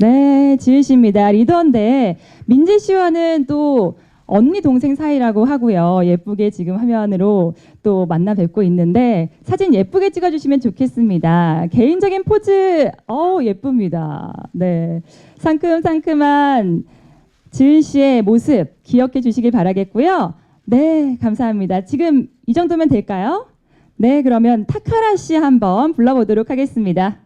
네, 지은 씨입니다. 리더인데 민지 씨와는 또 언니 동생 사이라고 하고요. 예쁘게 지금 화면으로 또 만나 뵙고 있는데 사진 예쁘게 찍어주시면 좋겠습니다. 개인적인 포즈, 어우 예쁩니다. 네, 상큼상큼한 지은 씨의 모습 기억해 주시길 바라겠고요. 네, 감사합니다. 지금 이 정도면 될까요? 네, 그러면 타카라 씨 한번 불러보도록 하겠습니다.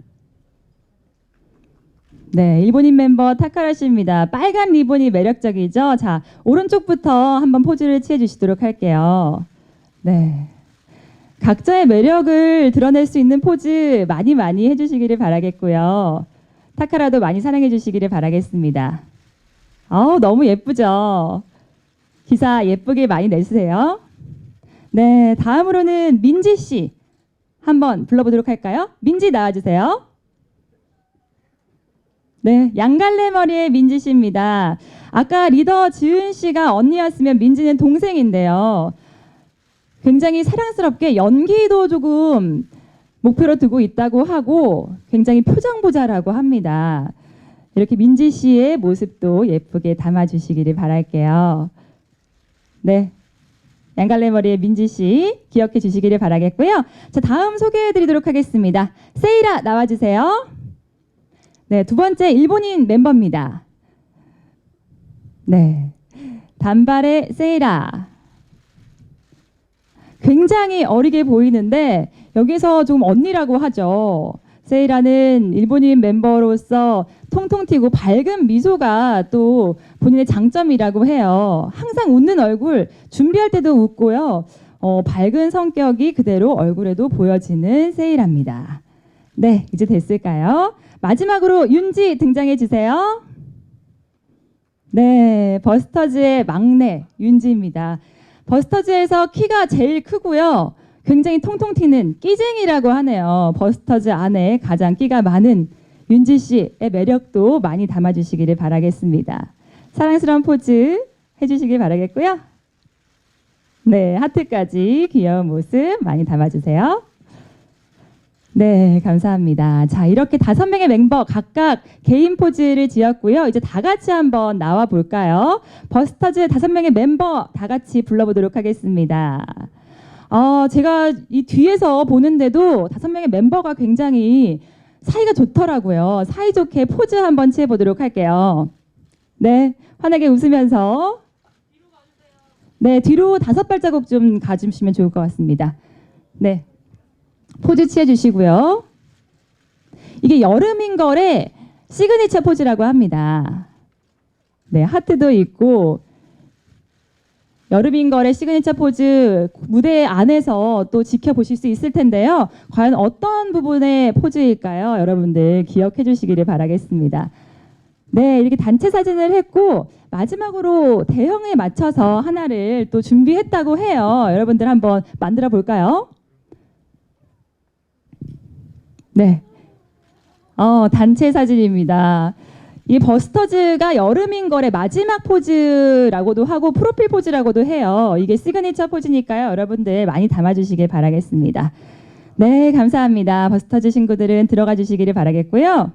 네, 일본인 멤버 타카라 씨입니다. 빨간 리본이 매력적이죠? 자, 오른쪽부터 한번 포즈를 취해 주시도록 할게요. 네. 각자의 매력을 드러낼 수 있는 포즈 많이 많이 해주시기를 바라겠고요. 타카라도 많이 사랑해 주시기를 바라겠습니다. 어우, 너무 예쁘죠? 기사 예쁘게 많이 내주세요. 네, 다음으로는 민지 씨 한번 불러보도록 할까요? 민지 나와주세요. 네, 양갈래 머리의 민지 씨입니다. 아까 리더 지은 씨가 언니였으면 민지는 동생인데요. 굉장히 사랑스럽게 연기도 조금 목표로 두고 있다고 하고 굉장히 표정 보자라고 합니다. 이렇게 민지 씨의 모습도 예쁘게 담아주시기를 바랄게요. 네. 양갈래 머리의 민지 씨 기억해 주시기를 바라겠고요. 자, 다음 소개해 드리도록 하겠습니다. 세이라 나와 주세요. 네, 두 번째 일본인 멤버입니다. 네. 단발의 세이라. 굉장히 어리게 보이는데 여기서 좀 언니라고 하죠. 세이라는 일본인 멤버로서 통통 튀고 밝은 미소가 또 본인의 장점이라고 해요. 항상 웃는 얼굴, 준비할 때도 웃고요. 어, 밝은 성격이 그대로 얼굴에도 보여지는 세이라입니다. 네, 이제 됐을까요? 마지막으로 윤지 등장해 주세요. 네, 버스터즈의 막내 윤지입니다. 버스터즈에서 키가 제일 크고요. 굉장히 통통 튀는 끼쟁이라고 하네요. 버스터즈 안에 가장 끼가 많은 윤지 씨의 매력도 많이 담아주시기를 바라겠습니다. 사랑스러운 포즈 해주시길 바라겠고요. 네, 하트까지 귀여운 모습 많이 담아주세요. 네, 감사합니다. 자, 이렇게 다섯 명의 멤버 각각 개인 포즈를 지었고요. 이제 다 같이 한번 나와 볼까요? 버스터즈 다섯 명의 멤버 다 같이 불러보도록 하겠습니다. 어, 제가 이 뒤에서 보는데도 다섯 명의 멤버가 굉장히 사이가 좋더라고요. 사이좋게 포즈 한번 취해보도록 할게요. 네, 환하게 웃으면서. 네, 뒤로 다섯 발자국 좀 가주시면 좋을 것 같습니다. 네. 포즈 취해 주시고요. 이게 여름인 거래 시그니처 포즈라고 합니다. 네, 하트도 있고 여름인 거래 시그니처 포즈 무대 안에서 또 지켜보실 수 있을 텐데요. 과연 어떤 부분의 포즈일까요? 여러분들 기억해 주시기를 바라겠습니다. 네, 이렇게 단체 사진을 했고 마지막으로 대형에 맞춰서 하나를 또 준비했다고 해요. 여러분들 한번 만들어 볼까요? 네. 어, 단체 사진입니다. 이 버스터즈가 여름인 거래 마지막 포즈라고도 하고 프로필 포즈라고도 해요. 이게 시그니처 포즈니까요. 여러분들 많이 담아주시길 바라겠습니다. 네, 감사합니다. 버스터즈 친구들은 들어가 주시기를 바라겠고요.